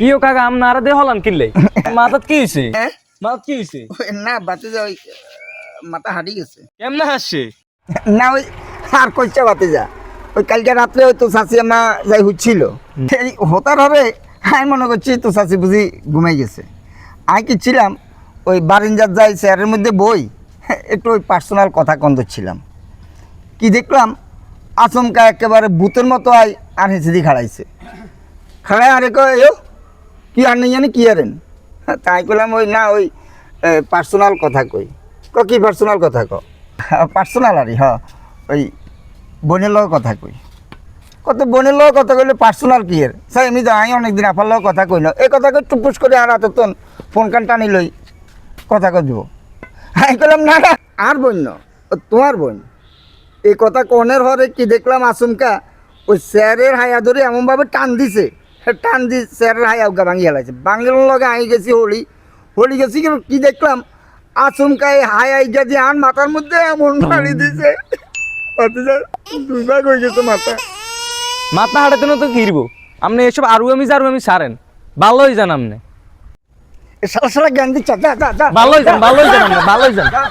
কি ও কাকা আমনা আর দে হলান কিনলে। মাথাত কি হইছে? মাথাত কি হইছে? না বাতে যা ওই মাথা হারিয়ে গেছে। কেমনে হাসছে না ওই আর কইচা বাতে যা। ওই কালকে রাত্রে হয়তো শাশি মা যাই হচ্ছিল। হতার হবে আমি মনে করছি তো শাশি বুঝি ঘুমাই গেছে। আমি কি ছিলাম? ওই বারিঞ্জার যাই চেয়ারের মধ্যে বই একটু ওই পার্সোনাল কথা কন ছিলাম কি দেখলাম? আচমকা একেবারে ভূতের মতো আই আর হেসে দিয়ে খাড়াইছে। খাড়ায় আরে কয় "এও, কি আর নেই জানি, কি আরেন তাই কইলাম ওই, না, ওই পার্সোনাল কথা কই। ক, কি পার্সোনাল কথা ক? পার্সোনাল আরে হ, ওই, বোনের লগে কথা কই। কত বোনের লগে কথা কইলে পার্সোনাল কি এর? স্যার আমি অনেকদিন আপার লগে কথা কই না। এই কথা কই, টুপুস করে আর হাতে তন ফোন কান টানি লই কথা কই দিব। আমি কইলাম, না না, আর বোন না তোমার বোন। এই কথা কনের হরে কি দেখলাম আচমকা, ওই স্যারের হায়া ধরে এমনভাবে টান দিছে। টান দি স্যারের হায়া উগা ভাঙি হেলাইছে বাংলার লগে আই গেছি হোলি। হোলি গেছি কিন্তু কি দেখলাম? আচমকা এই হায়া ইগা দিয়ে আন মাথার মধ্যে এমন মারি দিছে। অথচ দুই হয়ে গেছে মাথা। মাথা হাঁটাতে না তো কিরব আপনি এসব আরু আমি জারু আমি সারেন। ভালোই জান আপনি সারা সারা জ্ঞান দিচ্ছে ভালোই যান ভালোই যান আপনি ভালোই যান। যা।